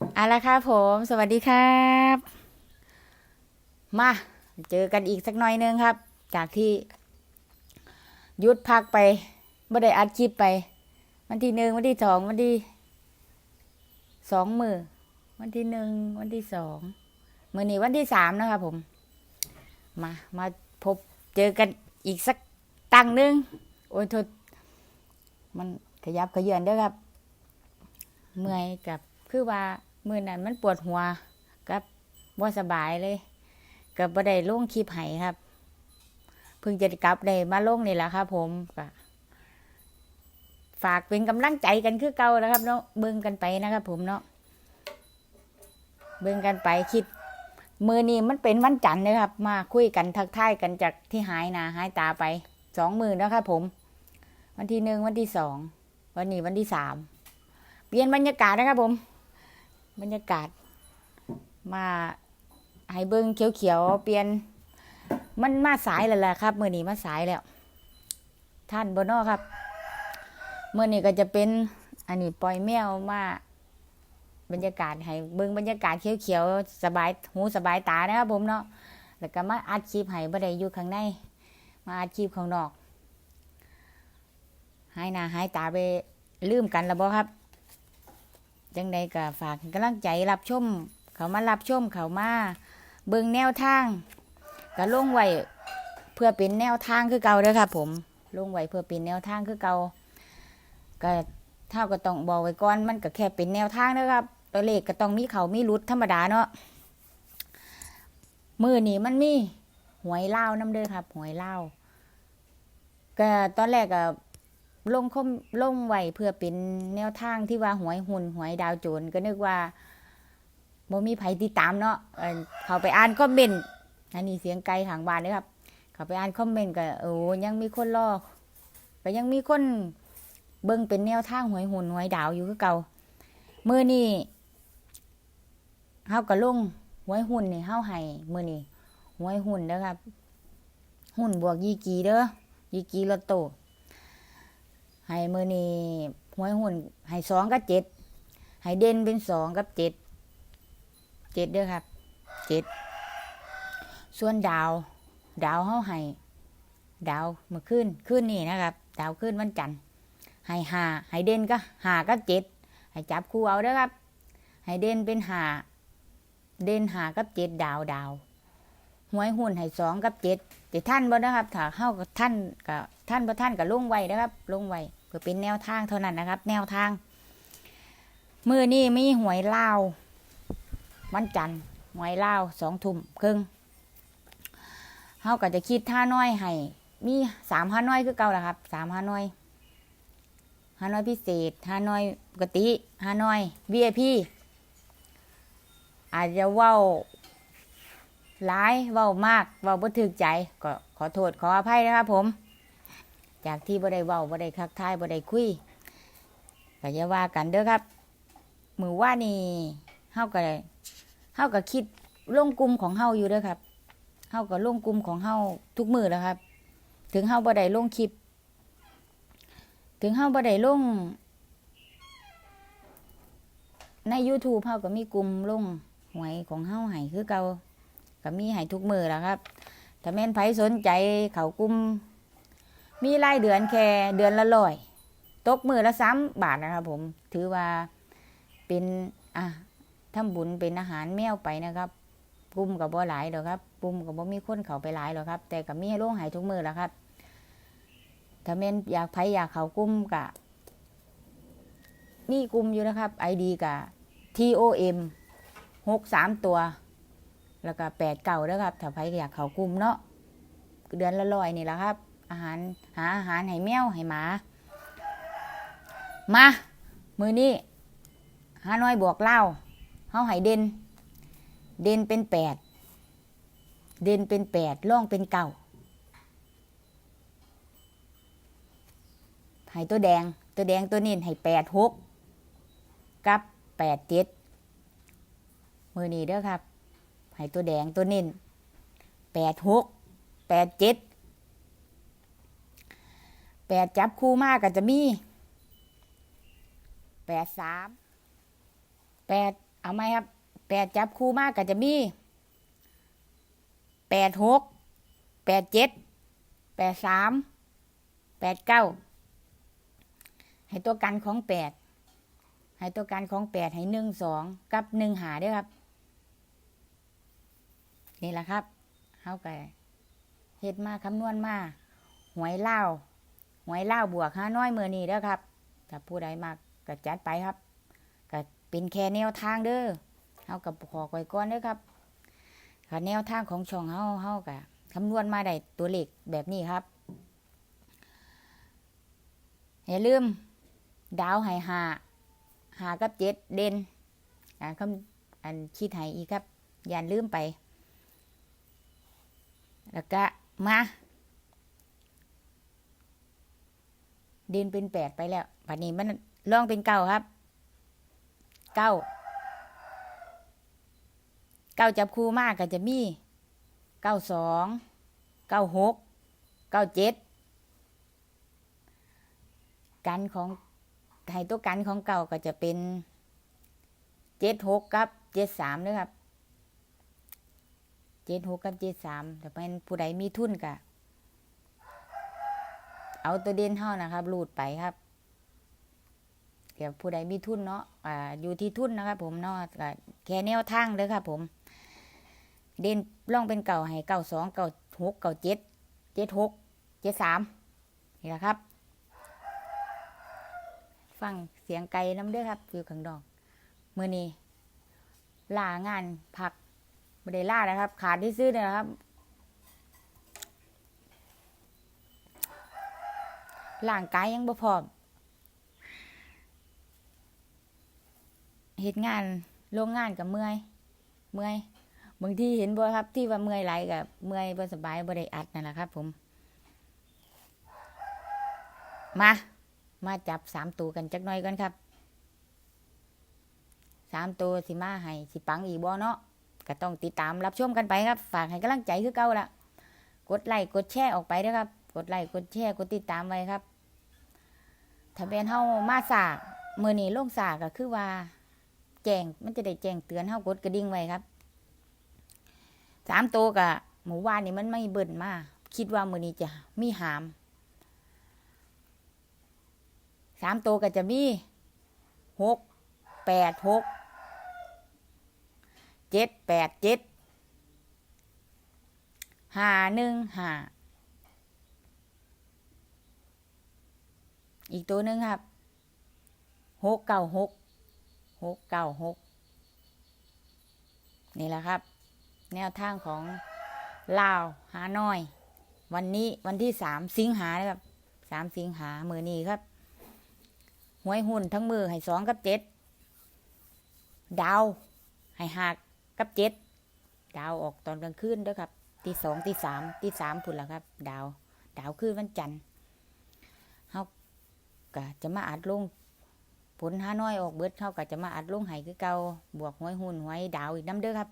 เอาละครับผม สวัสดีครับ มา เจอกันอีกสักหน่อยนึงครับ จากที่ยุดพักไปไม่ได้อัดคลิปไป วันที่หนึ่งวันที่สองวันที่สองมือวันที่หนึ่งวันที่สองมือนี้วันที่สามนะครับผม มามาพบเจอกันอีกสักตั้งนึงโอ้ยโทษมันขยับขยื่นเด้อครับ เมื่อยกับคือว่า มือนั้นมันปวดหัวกับบ่สบายเลยกับบ่ได้ลงคลิปให้ครับเพิ่งจะกลับได้มาลงนี่แหละครับ ผมก็ฝากเป็นกำลังใจกันคือเก่าแล้วครับเนาะเบิ่งกันไปนะครับ ผมเนาะเบิ่งกันไปคิดมือนี้มันเป็นวันจันทร์นะครับ มาคุยกันทักทายกันจากที่หายนาหายตาไปสองมือนะครับผม วันที่หนึ่งวันที่สองวันนี้วันที่สามเปลี่ยนบรรยากาศนะครับผม บรรยากาศ มาให้เบิ้งเขียวๆเปลี่ยน มันมาสายแล้วล่ะครับมือนี้มาสายแล้ว ท่านบนนอครับมือนี้ก็จะเป็นอันนี้ปล่อยแมวมาบรรยากาศให้เบิ่งบรรยากาศเขียวๆสบายหูสบายตานะครับผมเนาะแล้วก็มาอัดคลิปให้บ่ได้อยู่ข้างใน มาอัดคลิปข้างนอกหายหน้าหายตาไปลืมกันแล้วบ่ครับ จังใดก็ฝากกำลังใจรับชม เขามารับชมเขามาเบิ่งแนวทางก็ลงไว้เพื่อเป็นแนวทางคือเก่าเด้อครับผมลงไว้เพื่อเป็นแนวทางคือเก่าก็เท่าก็ต้องบอกไว้ก่อนมันก็แค่เป็นแนวทางนะครับตัวเลขก็ต้องมีเขามีรุดธรรมดาเนาะมือนี้มันมีหวยเล่าน้ำเด้อครับ หวยเล่าก็ตอนแรกก็ ลงคมลงไว้เพื่อเป็นแนวทางที่ว่าหวยหุ่นหวยดาวโจรก็นึกว่าบ่มีไผติดตามเนาะเขาไปอ่านคอมเมนต์อันนี้เสียงไกลทางบ้านเด้อครับ เขาไปอ่านคอมเมนต์ก็โอ้ยังมีคนรอก็ยังมีคนเบิ่งเป็นแนวทางหวยหุ่นหวยดาวอยู่คือเก่ามือนี้เฮาก็ลงหวยหุ้นนี่เฮาให้มื้อนี้หวยหุ้นเด้อครับ หุ้นบวกยีกีเด้อยีกีลอตโต ให้มือนี้หวยหุ้นให้สองกับเจ็ดให้เด่นเป็นสองกับเจ็ดเจ็ดเด้อครับเจ็ดส่วนดาว ดาวเฮาให้ดาวเมื่อคืนคืนนี้นะครับ ดาวคืนวันจันทร์ให้หาให้เด่นก็หากับเจ็ดให้จับคู่เอาเด้อครับให้เด่นเป็นหาเด่นหากับเจ็ดดาวดาวหวยหุ่นให้สองกับเจ็ดแต่ท่านบ่นะครับถ้าเข้ากับท่านกับท่านบ่ท่านกับลงไว้นะครับลงไว้ เพื่อเป็นแนวทางเท่านั้นนะครับ แนวทาง มือนี่มีหวยเล่าวันจันทร์หวยเล่าสองทุ่มครึ่งเฮาก็จะคิดท่าน้อยให้มีสามห้าน้อยคือเก่าแหละครับสามห้าน้อยห้าน้อยพิเศษห้าน้อยปกติห้าน้อย VIP อาจจะเว้าร้ายเว้ามากเว้าบ่ถึกใจ ก็ขอโทษขออภัยนะครับผม จากที่บ่ได้เว้าบ่ได้คักทายบ่ได้คุยก็อย่าว่ากันเด้อครับ มือว่านี่เฮาก็เฮาก็คิดลงกลุ่มของเฮาอยู่เด้อครับเฮาก็ลงกลุ่มของเฮาทุกมือแล้วครับ ถึงเฮาบ่ได้ลงคลิป ถึงเฮาบ่ได้ลงใน YouTube เฮาก็มีกลุ่มลงหวยของเฮาให้คือเก่าก็มีให้ทุกมือแล้วครับ ถ้าแม่นไผสนใจเขากลุ่ม มีรายเดือนแค่เดือนละร้อยตกมือละสามบาทนะครับผมถือว่าเป็นอะทำบุญเป็นอาหารแมวไปนะครับกลุ่มกับบ่หลายหรอกครับกลุ่มกับบ่มีคนเขาไปหลายหรอกครับ แต่ก็มีให้ลงให้ทุกมือแล้วครับ ถ้าแม่นอยากไผอยากเขากลุ่มกะมีกลุ่มอยู่นะครับไอดีกับ TOM หกสามตัว แล้วก็แปดเก่าแล้วครับถ้าใครอยากเขากลุ่มเนาะเดือนละร้อยนี่แหละครับ อาหารหาอาหารให้แมวให้หมา มามือนี้หาน้อยบวกเล่าเฮาให้เด่นเด่นเป็นแปดเด่นเป็นแปดล่องเป็นเก่าให้ตัวแดงตัวแดงตัวนี้ให้แปดหกกับแปดเจ็ดมือนี้เด้อครับให้ตัวแดงตัวเน้นแปดหกแปดเจ็ด แปดจับคู่มากก็จะมีแปดสามแปดเอาไหมครับแปดจับคู่มากก็จะมีแปดหกแปดเจ็ดแปดสามแปดเก้าให้ตัวกันของแปดให้ตัวกันของแปดให้หนึ่งสองกับหนึ่งหาด้วยครับ นี่แหละครับเฮาก็เฮ็ดมาคำนวณมาหวยเล่า วยเล่าบวกห้าน้อยเมื่อนี้เด้อครับ ถ้าผู้ใดมากก็จัดไปครับก็เป็นแค่แนวทางเด้อเฮากับขอไว้ก่อนเด้อครับค่ะแนวทางของช่องเฮาเฮาก็คำนวณมาได้ตัวเลขแบบนี้ครับอย่าลืม ดาวให้หาหากับเจ็ดเด่นอ่าคำอันคิดให้อีกครับ อย่าลืมไป แล้วก็มา เดินเป็นแปดไปแล้วปัจนี้มันล่องเป็นเก้าครับเก้าเก้าจับคู่มากก็จะมีเก้าสองเก้าหกเก้าเจ็ดกันของให้ตัวกันของเก่าก็จะเป็นเจ็ดหกกับเจ็ดสามด้วยครับเจ็ดหกกับเจ็ดสามแต่เป็นผู้ใดมีทุนกะ เอาตัวเด่นเท่านะครับรูดไปครับเดี๋ยวผู้ใดมีทุนเนาะอ่าอยู่ที่ทุนนะครับ ผมเนาะกแค่แนวทางเลยครับ ผม เด่นล่องเป็นเก่าให้เก่าสองเก่าหกเก่าเจ็ดเจ็ดหกเจ็ดสามนี่แหละครับ ฟังเสียงไก่น้ำเด้อครับอยู่ข้างดอกมือนี้ลางานพักไม่ได้ล่านะครับ ขาดที่ซื้อเนี่ยนะครับ ร่างกายยังบ่พร้อมเหตุงานโรงงานกับเมื่อย เมื่อยบางทีเห็นบ่ครับ ที่ว่าเมื่อยไหลกับเมื่อยบ่สบายบ่ได้อัดนั่นแหละครับ ผม มา มาจับสามตัวกันจักหน่อยกันครับสามตัวสิมาให้สิปังอีกบ่เนาะก็ต้องติดตามรับชมกันไปครับ ฝากให้กำลังใจคือเก่าละกดไลค์กดแชร์ออกไปด้วยครับ กดไลค์กดแชร์กดติดตามไว้ครับ ถ้าเป็นเฮามาสากมือนี้ลงสากก็คือว่า แจ้งมันจะได้แจ้งเตือนเฮากดกระดิ่งไว้ครับสามตัวกะหมู่ว่านนี่มันไม่เบิ่นมาคิดว่ามือนี้จะมีหามสามตัวก็จะมีหกแปดหกเจ็ดแปดเจ็ดห้าหนึ่งห้า อีกตัวหนึ่งครับหกเก้าหกหกเก้าหกนี่แหละครับ แนวทางของลาวหาน้อย วันนี้วันที่สามสิงหาครับสามสิงหามือนี้ครับหวยหุ่นทั้งมือให้สองกับเจ็ดดาวให้หักกับเจ็ดดาวออกตอนกลางคืนด้วยครับตีสองตีสามตีสามพุ่นละครับ ดาว ดาวคือวันจันทร์เขา ก็จะมาอัดลง ผลห้าน้อยออกเบิดเข้าก็จะมาอัดลงไห้คือเก่าบวกหวยหุ่นหวยดาวอีกน้ำเด้อครับ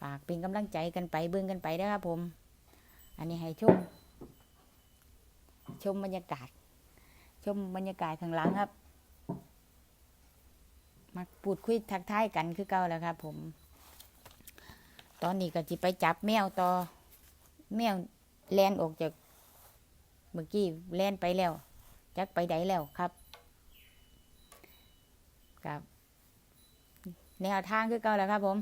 ฝากเป็นกำลังใจกันไปเบิ่งกันไปเด้ครับผม อันนี้ให้ชม ชมบรรยากาศ ชมบรรยากาศข้างหลังครับ มาพูดคุยทักทายกันคือเก่าแล้วครับ ผม ตอนนี้ก็จิไปจับแมวต่อ แมวแลนออกจากเมื่อกี้แลนไปแล้ว จักไปไดแล้วครับกับ แนวทางคือเก่าแล้วครับผม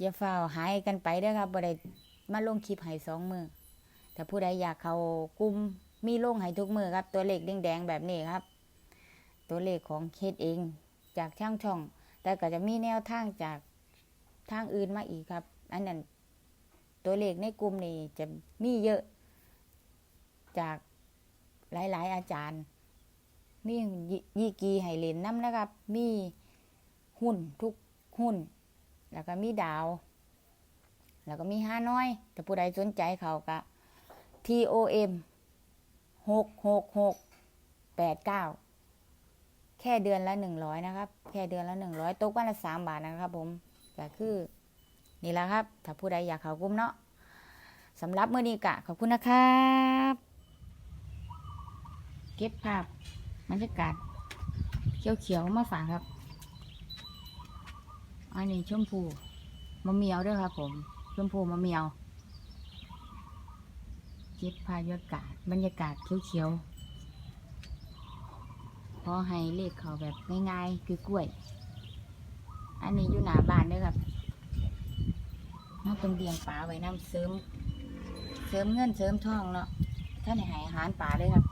อย่าเฝ้าหายกันไปเด้อครับบ่ได้มาลงคลิปให้สองมือถ้าผู้ใดอยากเขากุมมีลงให้ทุกมือครับ ตัวเลขแดงๆแบบนี้ครับ ตัวเลขของเคสเองจากช่างช่อง แต่ก็จะมีแนวทางจากทางอื่นมาอีกครับ อันนั้น ตัวเลขในกลุ่มนี่จะมีเยอะ จากหลาย ๆ อาจารย์ มียี่กีไฮเลนน้ำนะครับ มีหุ้นทุกหุ้น แล้วก็มีดาว แล้วก็มีห้าน้อย แต่ผู้ใดสนใจเขาก็ TOM หกหกหกแปดเก้าแค่เดือนละหนึ่งร้อยนะครับ แค่เดือนละหนึ่งร้อยตกวันละสามบาทนะครับผมก็คือ นี่แหละครับ ถ้าผู้ใดอยากเขากุ้มเนาะสำหรับมื้อนี้กะขอบคุณนะครับ เก็บภาพบรรยากาศเขียวๆมาฝากครับอันนี้ชมพูมะเมียวด้วยครับผมชมพูมะเมียวเก็บภาพายากาศบรรยากาศเขียวๆพอให้เลขเขาแบบง่ายๆคือกล้วย อันนี้อยู่หน้าบ้านด้วยครับ เราต้องเลี้ยงปลาไว้น้ำเสริม เสริมเงินเสริมทองเนาะถ้าในหายอาหารปลาเลยครับ